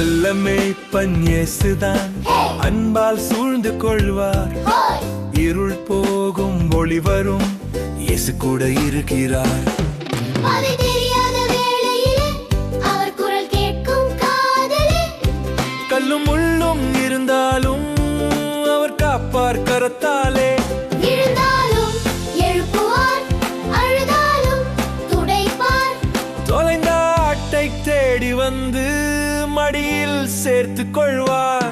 மேய்ப்பன் இயேசுதான். அன்பால் சூழ்ந்து கொள்வார். இருள் போகும் ஒளி வரும் இயேசு கூட இருக்கிறார். கல்லும் முள்ளும் இருந்தாலும் அவர் காப்பார் கரத்தாலே. தொலைந்த ஆட்டை தேடி வந்து மடியில் சேர்த்து கொள்வார்.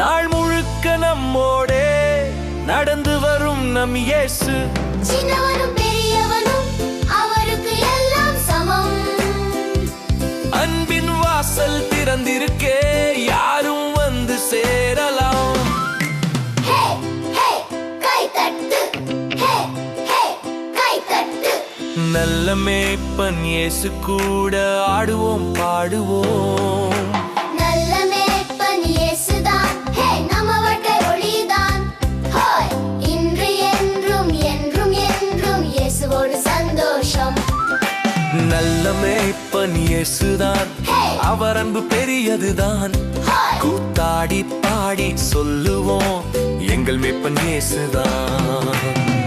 நாள் முழுக்க நம்மோடே நடந்து வரும் நம் இயேசு. சின்னவனும் பெரியவனும் அவருக்கு எல்லாம் சமம். அன்பின் வாசல் திறந்திருக்கே யாரும் வந்து சேரலாம். நல்ல மேய்ப்பன் இயேசு கூட ஆடுவோம் பாடுவோம். நல்ல மேய்ப்பன் இயேசுதான். அவர் அன்பு பெரியதுதான். கூத்தாடி பாடி சொல்லுவோம் எங்கள் மேய்ப்பன் இயேசுதான்.